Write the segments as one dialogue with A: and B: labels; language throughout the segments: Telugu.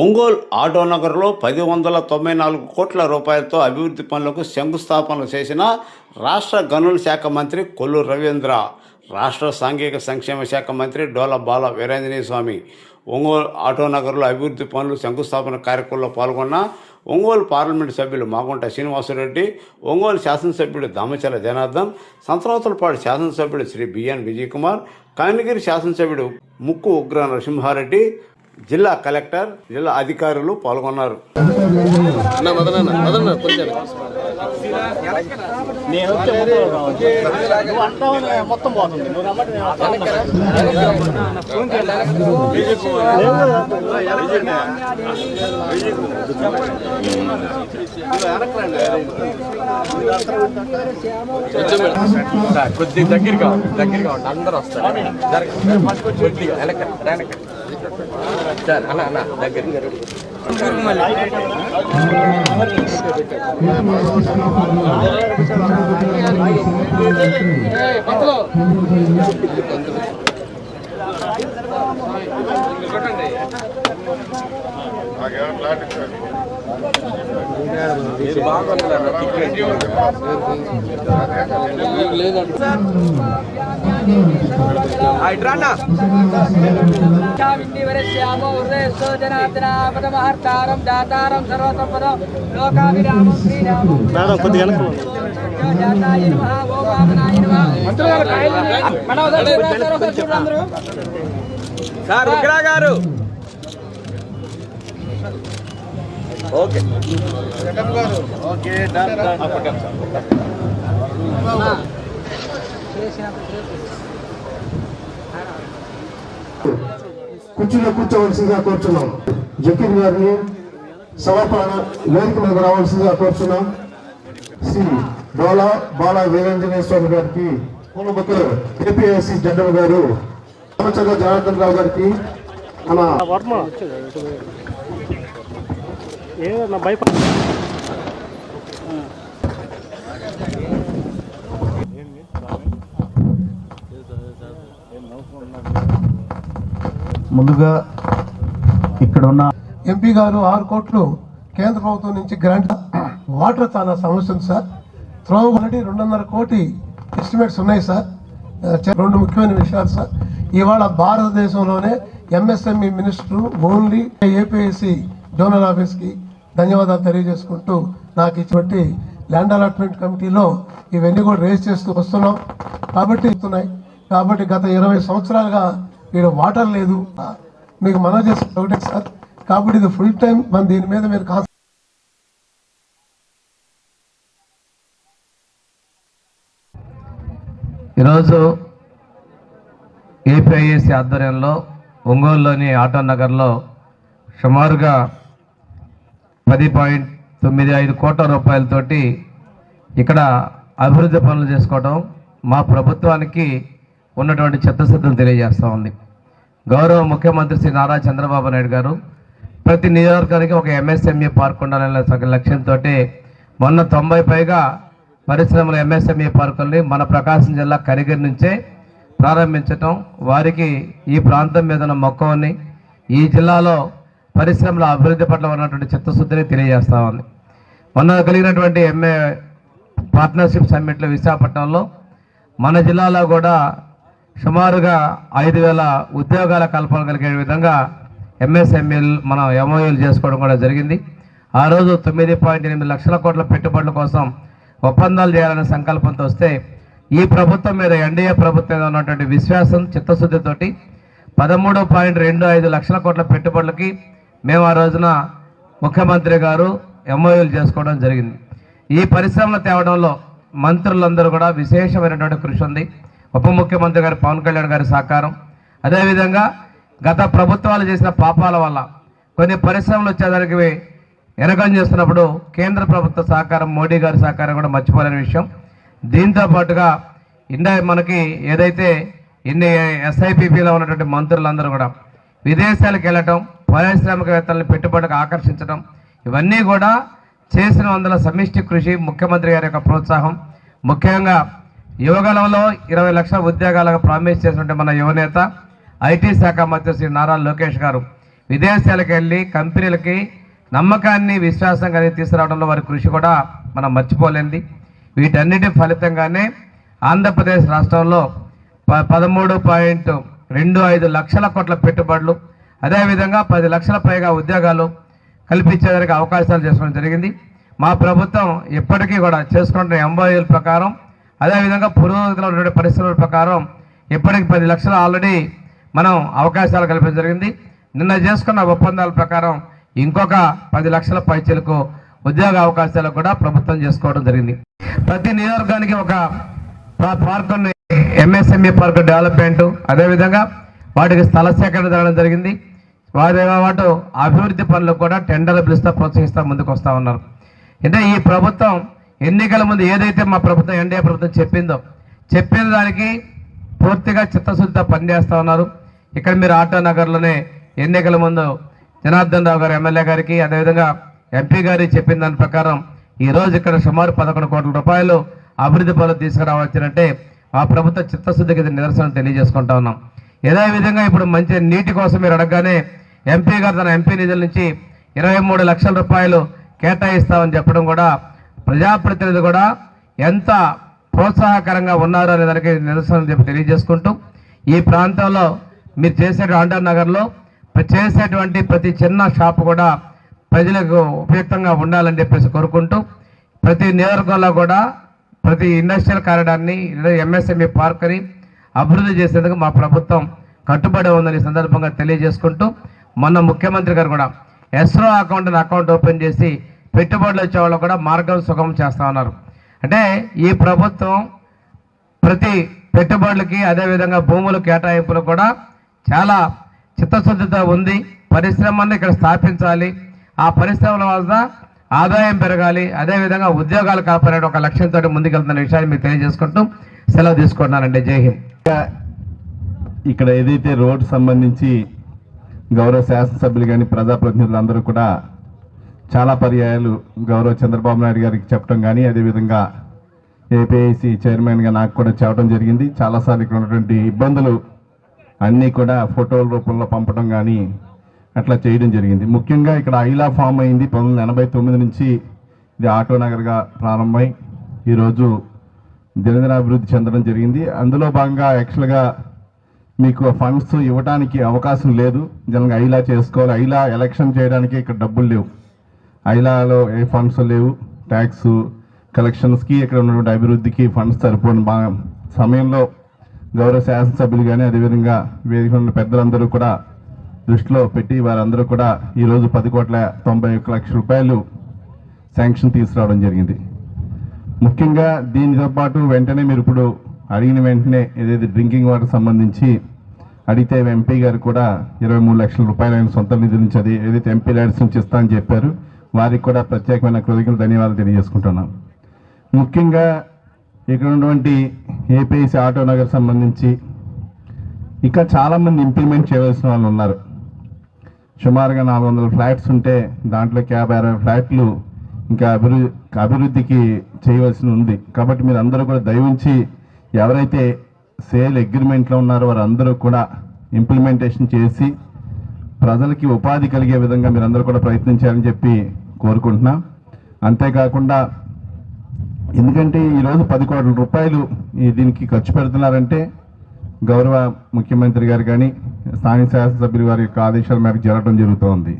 A: ఒంగోలు ఆటోనగర్లో పది వందల తొంభై నాలుగు కోట్ల రూపాయలతో అభివృద్ధి పనులకు శంకుస్థాపనలు చేసిన రాష్ట్ర గనుల శాఖ మంత్రి కొల్లు రవీంద్ర రాష్ట్ర సాంఘిక సంక్షేమ శాఖ మంత్రి డోల బాల వీరేంజనేయ స్వామి ఒంగోలు ఆటోనగర్లో అభివృద్ధి పనులు శంకుస్థాపన కార్యక్రమంలో పాల్గొన్న ఒంగోలు పార్లమెంటు సభ్యులు మాగుంట శ్రీనివాసరెడ్డి ఒంగోలు శాసనసభ్యుడు దామచల జనార్దన్ సంతనోతలపాడు శాసనసభ్యుడు శ్రీ బిఎన్ విజయ్ కుమార్ శాసనసభ్యుడు ముక్కు ఉగ్ర నరసింహారెడ్డి జిల్లా కలెక్టర్ జిల్లా అధికారులు పాల్గొన్నారు.
B: మొత్తం
C: సార్, కొద్దిగా దగ్గరగా ఉంది, దగ్గరగా ఉంది అందరూ వస్తారు. కొద్దిగా వెనక వెనక సార్ అన్న అన్న దగ్గర. మీరు బాగున్నారు? లేదండి
D: విన్నివరశ్యామో హృదయస్థో జనార్దనాపదమహర్తారం దాతారం సర్వసంపదం లోకాభిరామం శ్రీరామం
B: మేడం కొద్దిగా వెనక్కి పో.
D: జాతాయ
C: సార్ ఉగ్రా గారు ఓకే.
E: కుర్చీలో కూర్చోవలసిందిగా కోరుచున్నాం. జకీర్ గారిని సమర్పణ వేదిక మీద రావాల్సిందిగా కోరుచున్నాం. శ్రీ డోలా బాలా వీరేంజనేయ స్వామి గారికి పూలబుక్కలు ఏపీఎస్సి జనరల్ గారు రామచంద్ర జనార్దన్ రావు గారికి మన
B: ఆ వర్మ ఏదో నా భయపడ
E: ముందుగా ఇక్కడ ఉన్న ఎంపీ గారు ఆరు కోట్లు కేంద్ర ప్రభుత్వం నుంచి గ్రాంట్ వాటర్ చాలా సమస్య ఉంది సార్. త్రో ఆల్రెడీ రెండున్నర కోటి ఎస్టిమేట్స్ ఉన్నాయి సార్. రెండు ముఖ్యమైన విషయాలు సార్. ఇవాళ భారతదేశంలోనే MSME minister only APSC zonal ఆఫీస్కి ధన్యవాదాలు తెలియజేసుకుంటూ నాకు ఇటువంటి ల్యాండ్ అలాట్మెంట్ కమిటీలో ఇవన్నీ కూడా రేస్ చేస్తూ వస్తున్నాం. కాబట్టి ఇస్తున్నాయి కాబట్టి గత ఇరవై సంవత్సరాలుగా ఇక్కడ వాటర్ లేదు. మీకు మనం చేస్తుంది ఒకటే సార్. కాబట్టి ఇది ఫుల్ టైం మన దీని మీద మీరు కాన్సన్
F: ఈరోజు ఏపీఐఏసీ ఆధ్వర్యంలో ఒంగోలులోని ఆటో నగర్లో సుమారుగా పది పాయింట్ తొమ్మిది ఐదు కోట్ల రూపాయలతోటి ఇక్కడ అభివృద్ధి పనులు చేసుకోవడం మా ప్రభుత్వానికి ఉన్నటువంటి చిత్తశుద్ధం తెలియజేస్తూ ఉంది. గౌరవ ముఖ్యమంత్రి శ్రీ నారా చంద్రబాబు నాయుడు గారు ప్రతి నియోజకవర్గానికి ఒక ఎంఎస్ఎంఈ పార్క్ ఉండాలనే లక్ష్యంతో మొన్న తొంభై పైగా పరిశ్రమల ఎంఎస్ఎంఈ పార్కుల్ని మన ప్రకాశం జిల్లా కరిగిరి నుంచే ప్రారంభించటం వారికి ఈ ప్రాంతం మీద ఉన్న మక్కువని ఈ జిల్లాలో పరిశ్రమల అభివృద్ధి పట్ల ఉన్నటువంటి చిత్తశుద్ధిని తెలియజేస్తా ఉంది. మొన్న కలిగినటువంటి ఎంఏ పార్ట్నర్షిప్ సమ్మిట్లో విశాఖపట్నంలో మన జిల్లాలో కూడా సుమారుగా ఐదు వేల ఉద్యోగాల కల్పన కలిగే విధంగా ఎంఎస్ఎంఈలు మనం ఎంఓయూలు చేసుకోవడం కూడా జరిగింది. ఆ రోజు తొమ్మిది పాయింట్ ఎనిమిది లక్షల కోట్ల పెట్టుబడుల కోసం ఒప్పందాలు చేయాలనే సంకల్పంతో వస్తే ఈ ప్రభుత్వం మీద ఎన్డీఏ ప్రభుత్వం మీద ఉన్నటువంటి విశ్వాసం చిత్తశుద్ధితోటి పదమూడు పాయింట్ రెండు ఐదు లక్షల కోట్ల పెట్టుబడులకి మేము ఆ రోజున ముఖ్యమంత్రి గారు ఎంఓయూలు చేసుకోవడం జరిగింది. ఈ పరిశ్రమలు తేవడంలో మంత్రులందరూ కూడా విశేషమైనటువంటి కృషి ఉంది. ఉప ముఖ్యమంత్రి గారు పవన్ కళ్యాణ్ గారి సహకారం. అదేవిధంగా గత ప్రభుత్వాలు చేసిన పాపాల వల్ల కొన్ని పరిశ్రమలు వచ్చేదానికి వెనకం చేస్తున్నప్పుడు కేంద్ర ప్రభుత్వ సహకారం మోడీ గారి సహకారం కూడా మర్చిపోలేని విషయం. దీంతో పాటుగా ఇండియా మనకి ఏదైతే ఇన్ని ఎస్ఐపిపిలో ఉన్నటువంటి మంత్రులందరూ కూడా విదేశాలకు వెళ్ళటం పారిశ్రామికవేత్తలను పెట్టుబడికి ఆకర్షించడం ఇవన్నీ కూడా చేసిన వందల సమిష్టి కృషి ముఖ్యమంత్రి గారి యొక్క ప్రోత్సాహం. ముఖ్యంగా యువగలంలో ఇరవై లక్షల ఉద్యోగాలకు ప్రామిస్ చేసినటువంటి మన యువనేత ఐటీ శాఖ మంత్రి శ్రీ నారా లోకేష్ గారు విదేశాలకు వెళ్ళి కంపెనీలకి నమ్మకాన్ని విశ్వాసం కలిగి తీసుకురావడంలో వారి కృషి కూడా మనం మర్చిపోలేంది వీటన్నిటి ఫలితంగానే ఆంధ్రప్రదేశ్ రాష్ట్రంలో ప పదమూడు పాయింట్ రెండు ఐదు లక్షల కోట్ల పెట్టుబడులు అదేవిధంగా పది లక్షల పైగా ఉద్యోగాలు కల్పించేదానికి అవకాశాలు చేసుకోవడం జరిగింది. మా ప్రభుత్వం ఇప్పటికీ కూడా చేసుకుంటున్న ఎంఓయూల ప్రకారం అదేవిధంగా పురోగతిలో ఉన్న పరిస్థితుల ప్రకారం ఇప్పటికి పది లక్షలు ఆల్రెడీ మనం అవకాశాలు కల్పించడం జరిగింది. నిన్న చేసుకున్న ఒప్పందాల ప్రకారం ఇంకొక పది లక్షల పైచలకు ఉద్యోగ అవకాశాలు కూడా ప్రభుత్వం చేసుకోవడం జరిగింది. ప్రతి నియోజకవర్గానికి ఒక పా- పార్క్ ఎంఎస్ఎంఈ పార్క్ డెవలప్మెంట్ అదేవిధంగా వాటికి స్థల సేకరణ జరగడం జరిగింది. వారితో పాటు అభివృద్ధి పనులకు కూడా టెండర్లు పిలుస్తూ ప్రోత్సహిస్తూ ముందుకు వస్తూ ఉన్నారు. అంటే ఈ ప్రభుత్వం ఎన్నికల ముందు ఏదైతే మా ప్రభుత్వం ఎన్డీఏ ప్రభుత్వం చెప్పిందో చెప్పిన దానికి పూర్తిగా చిత్తశుద్ధితో పనిచేస్తూ ఉన్నారు. ఇక్కడ మీరు ఆటో నగర్లోనే ఎన్నికల ముందు జనార్దన్ రావు గారు ఎమ్మెల్యే గారికి అదేవిధంగా ఎంపీ గారి చెప్పిన దాని ప్రకారం ఈ రోజు ఇక్కడ సుమారు పదకొండు కోట్ల రూపాయలు అభివృద్ధి పనులు తీసుకురావచ్చునంటే ఆ ప్రభుత్వ చిత్తశుద్ధికి నిదర్శనం తెలియజేసుకుంటా ఉన్నాం. ఏదే విధంగా ఇప్పుడు మంచి నీటి కోసం మీరు అడగగానే ఎంపీ గారు తన ఎంపీ నిధుల నుంచి ఇరవై మూడు లక్షల రూపాయలు కేటాయిస్తామని చెప్పడం కూడా ప్రజాప్రతినిధులు కూడా ఎంత ప్రోత్సాహకరంగా ఉన్నారు అనే దానికి నిదర్శనం చెప్పి తెలియజేసుకుంటూ ఈ ప్రాంతంలో మీరు చేసే ఆండర్ నగర్లో చేసేటువంటి ప్రతి చిన్న షాప్ కూడా ప్రజలకు ఉపయుక్తంగా ఉండాలని చెప్పేసి కోరుకుంటూ ప్రతి నియోజకవర్గంలో కూడా ప్రతి ఇండస్ట్రియల్ కారిడార్ని ఎంఎస్ఎంఈ పార్క్ అని అభివృద్ధి చేసేందుకు మా ప్రభుత్వం కట్టుబడి ఉందని సందర్భంగా తెలియజేసుకుంటూ మొన్న ముఖ్యమంత్రి గారు కూడా ఎస్రో అకౌంట్ అకౌంట్ ఓపెన్ చేసి పెట్టుబడులు వచ్చే వాళ్ళు కూడా మార్గం సుగమం చేస్తా ఉన్నారు. అంటే ఈ ప్రభుత్వం ప్రతి పెట్టుబడులకి అదేవిధంగా భూముల కేటాయింపులు కూడా చాలా చిత్తశుద్ధితో ఉంది. పరిశ్రమను ఇక్కడ స్థాపించాలి. ఆ పరిశ్రమల వల్ల ఆదాయం పెరగాలి. అదేవిధంగా ఉద్యోగాలు కాపాడే ఒక లక్ష్యంతో ముందుకెళ్తున్న విషయాన్ని మీకు తెలియజేసుకుంటూ సెలవు తీసుకుంటున్నానండి. జై హింద్.
G: ఇక్కడ ఏదైతే రోడ్ సంబంధించి గౌరవ శాసనసభ్యులు కానీ ప్రజాప్రతినిధులు అందరూ కూడా చాలా పర్యాయాలు గౌరవ చంద్రబాబు నాయుడు గారికి చెప్పడం కానీ అదేవిధంగా ఏపీఐసి చైర్మన్గా నాకు కూడా చెప్పడం జరిగింది. చాలాసార్లు ఇక్కడ ఉన్నటువంటి ఇబ్బందులు అన్నీ కూడా ఫోటోల రూపంలో పంపడం కానీ అట్లా చేయడం జరిగింది. ముఖ్యంగా ఇక్కడ ఐలా ఫామ్ అయింది. పంతొమ్మిది వందల ఎనభై తొమ్మిది నుంచి ఇది ఆటో నగర్గా ప్రారంభమై ఈరోజు దినదిన అభివృద్ధి చెందడం జరిగింది. అందులో భాగంగా యాక్చువల్గా మీకు ఫండ్స్ ఇవ్వడానికి అవకాశం లేదు. జనంగా ఐలా చేసుకోవాలి. ఐలా ఎలక్షన్ చేయడానికి ఇక్కడ డబ్బులు లేవు. ఐలాలో ఏ ఫండ్స్ లేవు. ట్యాక్స్ కలెక్షన్స్కి ఇక్కడ ఉన్నటువంటి అభివృద్ధికి ఫండ్స్ సరిపోని బాగా సమయంలో గౌరవ శాసనసభ్యులు కానీ అదేవిధంగా వేదిక ఉన్న పెద్దలందరూ కూడా దృష్టిలో పెట్టి వారందరూ కూడా ఈరోజు పది కోట్ల తొంభై ఒక్క లక్షల రూపాయలు శాంక్షన్ తీసుకురావడం జరిగింది. ముఖ్యంగా దీనితో పాటు వెంటనే మీరు ఇప్పుడు అడిగిన వెంటనే ఏదైతే డ్రింకింగ్ వాటర్ సంబంధించి అడిగితే ఎంపీ గారు కూడా ఇరవై మూడు లక్షల రూపాయలు ఆయన సొంత నిధి నుంచి అది ఏదైతే ఎంపీ ల్యాడ్స్ నుంచి ఇస్తా అని చెప్పారు వారికి కూడా ప్రత్యేకమైన కృతజ్ఞతలు ధన్యవాదాలు తెలియజేసుకుంటున్నాం. ముఖ్యంగా ఇక్కడ ఉన్నటువంటి ఏపీఎస్సి ఆటో నగర్ సంబంధించి ఇంకా చాలామంది ఇంప్లిమెంట్ చేయవలసిన వాళ్ళు ఉన్నారు. సుమారుగా నాలుగు వందల ఫ్లాట్స్ ఉంటే దాంట్లో యాభై అరవై ఫ్లాట్లు ఇంకా అభివృద్ధి అభివృద్ధికి చేయవలసి ఉంది. కాబట్టి మీరు అందరూ కూడా దయవించి ఎవరైతే సేల్ అగ్రిమెంట్లో ఉన్నారు వారందరూ కూడా ఇంప్లిమెంటేషన్ చేసి ప్రజలకి ఉపాధి కలిగే విధంగా మీరందరూ కూడా ప్రయత్నించాలని చెప్పి కోరుకుంటున్నాం. అంతేకాకుండా ఎందుకంటే ఈరోజు పది కోట్ల రూపాయలు ఈ దీనికి ఖర్చు పెడుతున్నారంటే గౌరవ ముఖ్యమంత్రి గారు కానీ స్థానిక శాసనసభ్యులు వారి యొక్క ఆదేశాల మేరకు జరగడం జరుగుతోంది.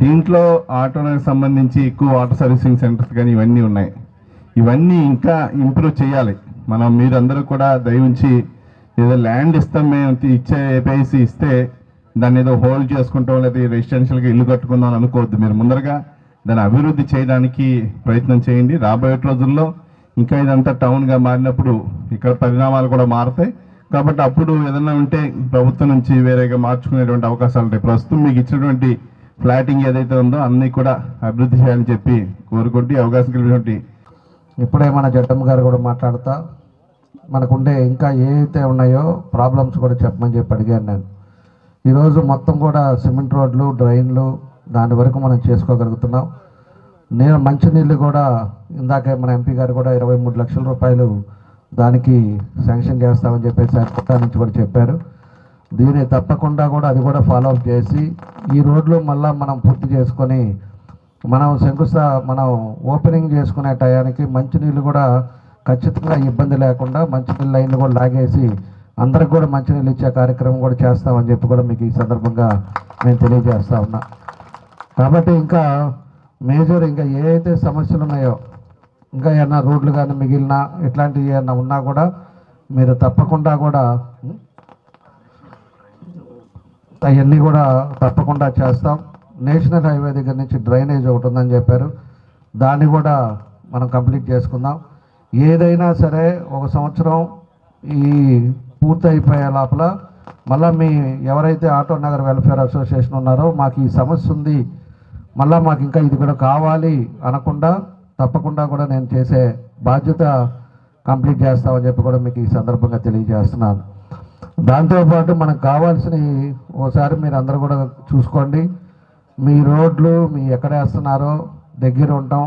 G: దీంట్లో ఆటోలకు సంబంధించి ఎక్కువ వాటర్ సర్వీసింగ్ సెంటర్స్ కానీ ఇవన్నీ ఉన్నాయి. ఇవన్నీ ఇంకా ఇంప్రూవ్ చేయాలి. మనం మీరందరూ కూడా దయవుంచి ఏదో ల్యాండ్ ఇస్తాం మేము ఇచ్చే ఏపీఐసి ఇస్తే దాన్ని ఏదో హోల్డ్ చేసుకుంటాం లేదా రెసిడెన్షియల్గా ఇల్లు కట్టుకుందాం అనుకోవద్దు. మీరు ముందరగా దాన్ని అభివృద్ధి చేయడానికి ప్రయత్నం చేయండి. రాబోయే రోజుల్లో ఇంకా ఇదంతా టౌన్గా మారినప్పుడు ఇక్కడ పరిణామాలు కూడా మారుతాయి. కాబట్టి అప్పుడు ఏదైనా ఉంటే ప్రభుత్వం నుంచి వేరేగా మార్చుకునేటువంటి అవకాశాలు ఉంటాయి. ప్రస్తుతం మీకు ఇచ్చినటువంటి ఫ్లాటింగ్ ఏదైతే ఉందో అన్నీ కూడా అభివృద్ధి చేయాలని చెప్పి కోరుకుంటూ అవకాశం కలిగినటువంటి
H: ఇప్పుడే మన జడ్డమ్మ గారు కూడా మాట్లాడుతా. మనకుండే ఇంకా ఏవైతే ఉన్నాయో ప్రాబ్లమ్స్ కూడా చెప్పమని చెప్పి అడిగాను నేను. ఈరోజు మొత్తం కూడా సిమెంట్ రోడ్లు డ్రైన్లు దాని వరకు మనం చేసుకోగలుగుతున్నాం. నేను మంచినీళ్ళు కూడా ఇందాకే మన ఎంపీ గారు కూడా ఇరవై మూడు లక్షల రూపాయలు దానికి శాంక్షన్ చేస్తామని చెప్పేసి ఆయన నుంచి కూడా చెప్పారు. దీన్ని తప్పకుండా కూడా అది కూడా ఫాలో అప్ చేసి ఈ రోడ్లు మళ్ళీ మనం పూర్తి చేసుకొని మనం శంకుస్థా మనం ఓపెనింగ్ చేసుకునే టయానికి మంచినీళ్ళు కూడా ఖచ్చితంగా ఇబ్బంది లేకుండా మంచినీళ్ళ లైన్లు కూడా లాగేసి అందరికి కూడా మంచినీళ్ళు ఇచ్చే కార్యక్రమం కూడా చేస్తామని చెప్పి కూడా మీకు ఈ సందర్భంగా నేను తెలియజేస్తా ఉన్నా. కాబట్టి ఇంకా మేజర్ ఇంకా ఏ అయితే సమస్యలు ఉన్నాయో ఇంకా ఏమన్నా రోడ్లు కానీ మిగిలిన ఇట్లాంటివి ఏమన్నా ఉన్నా కూడా మీరు తప్పకుండా కూడా అవన్నీ కూడా తప్పకుండా చేస్తాం. నేషనల్ హైవే దగ్గర నుంచి డ్రైనేజ్ ఒకటి ఉందని చెప్పారు. దాన్ని కూడా మనం కంప్లీట్ చేసుకుందాం. ఏదైనా సరే ఒక సంవత్సరం ఈ పూర్తి అయిపోయే లోపల మళ్ళీ మీ ఎవరైతే ఆటో నగర్ వెల్ఫేర్ అసోసియేషన్ ఉన్నారో మాకు ఈ సమస్య ఉంది మళ్ళీ మాకు ఇంకా ఇది కూడా కావాలి అనకుండా తప్పకుండా కూడా నేను చేసే బాధ్యత కంప్లీట్ చేస్తామని చెప్పి కూడా మీకు ఈ సందర్భంగా తెలియజేస్తున్నాను. దాంతోపాటు మనకు కావాల్సినవి ఒకసారి మీరు అందరూ కూడా చూసుకోండి. మీ రోడ్లు మీ ఎక్కడ వేస్తున్నారో దగ్గర ఉంటాం.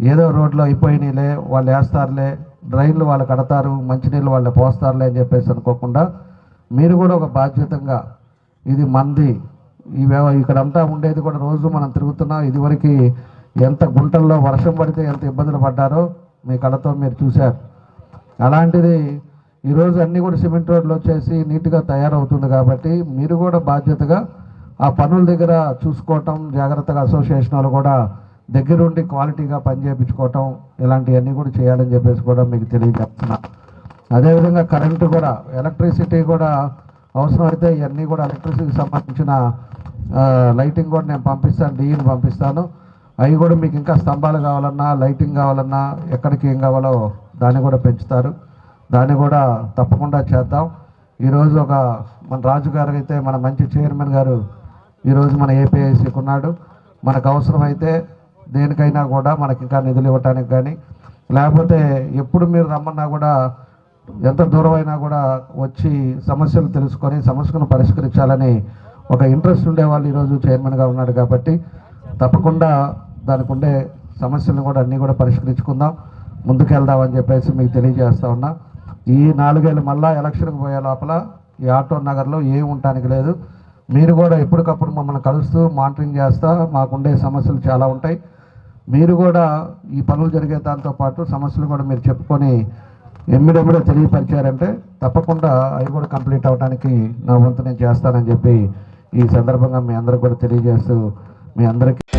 H: ఏదో రోడ్లు అయిపోయినాయిలే వాళ్ళు వేస్తారులే డ్రైన్లు వాళ్ళు కడతారు మంచినీళ్ళు వాళ్ళు పోస్తారులే అని చెప్పేసి అనుకోకుండా మీరు కూడా ఒక బాధ్యతంగా ఇది మంది. ఈ ఇక్కడంతా ఉండేది కూడా రోజు మనం తిరుగుతున్నాం. ఇదివరకు ఎంత గుంటల్లో వర్షం పడితే ఎంత ఇబ్బందులు పడ్డారో మీ కళతో మీరు చూశారు. అలాంటిది ఈరోజు అన్నీ కూడా సిమెంట్ రోడ్లు వచ్చేసి నీట్గా తయారవుతుంది కాబట్టి మీరు కూడా బాధ్యతగా ఆ పనుల దగ్గర చూసుకోవటం జాగ్రత్తగా అసోసియేషన్ వాళ్ళు కూడా దగ్గరుండి క్వాలిటీగా పని చేయించుకోవటం ఇలాంటివన్నీ కూడా చేయాలని చెప్పేసి కూడా మీకు తెలియజేస్తున్నా. అదేవిధంగా కరెంటు కూడా ఎలక్ట్రిసిటీ కూడా అవసరమైతే ఇవన్నీ కూడా ఎలక్ట్రిసిటీకి సంబంధించిన లైటింగ్ కూడా నేను పంపిస్తాను డీఈని పంపిస్తాను. అవి కూడా మీకు ఇంకా స్తంభాలు కావాలన్నా లైటింగ్ కావాలన్నా ఎక్కడికి ఏం కావాలో దాన్ని కూడా పెంచుతారు. దాన్ని కూడా తప్పకుండా చేద్దాం. ఈరోజు ఒక మన రాజు గారు అయితే మన మంచి చైర్మన్ గారు ఈరోజు మన ఏపీఐసీకి ఉన్నాడు మనకు అవసరమైతే దేనికైనా కూడా మనకి ఇంకా నిధులు ఇవ్వటానికి కానీ లేకపోతే ఎప్పుడు మీరు రమ్మన్నా కూడా ఎంత దూరం అయినా కూడా వచ్చి సమస్యలు తెలుసుకొని సమస్యను పరిష్కరించాలని ఒక ఇంట్రెస్ట్ ఉండేవాళ్ళు ఈరోజు చైర్మన్గా ఉన్నాడు కాబట్టి తప్పకుండా దానికి ఉండే సమస్యలను కూడా అన్నీ కూడా పరిష్కరించుకుందాం. ముందుకెళ్దామని చెప్పేసి మీకు తెలియజేస్తా ఉన్నా. ఈ నాలుగేళ్ళు మళ్ళా ఎలక్షన్కి పోయే లోపల ఈ ఆటో నగర్లో ఏం ఉండటానికి లేదు. మీరు కూడా ఎప్పటికప్పుడు మమ్మల్ని కలుస్తూ మానిటరింగ్ చేస్తా మాకుండే సమస్యలు చాలా ఉంటాయి. మీరు కూడా ఈ పనులు జరిగే దాంతో పాటు సమస్యలు కూడా మీరు చెప్పుకొని ఎమ్మిడెమ్మిడో తెలియపరిచారంటే తప్పకుండా అవి కూడా కంప్లీట్ అవ్వడానికి నా వంతు నేను చేస్తానని చెప్పి ఈ సందర్భంగా మీ అందరికి కూడా తెలియజేస్తూ మీ అందరికీ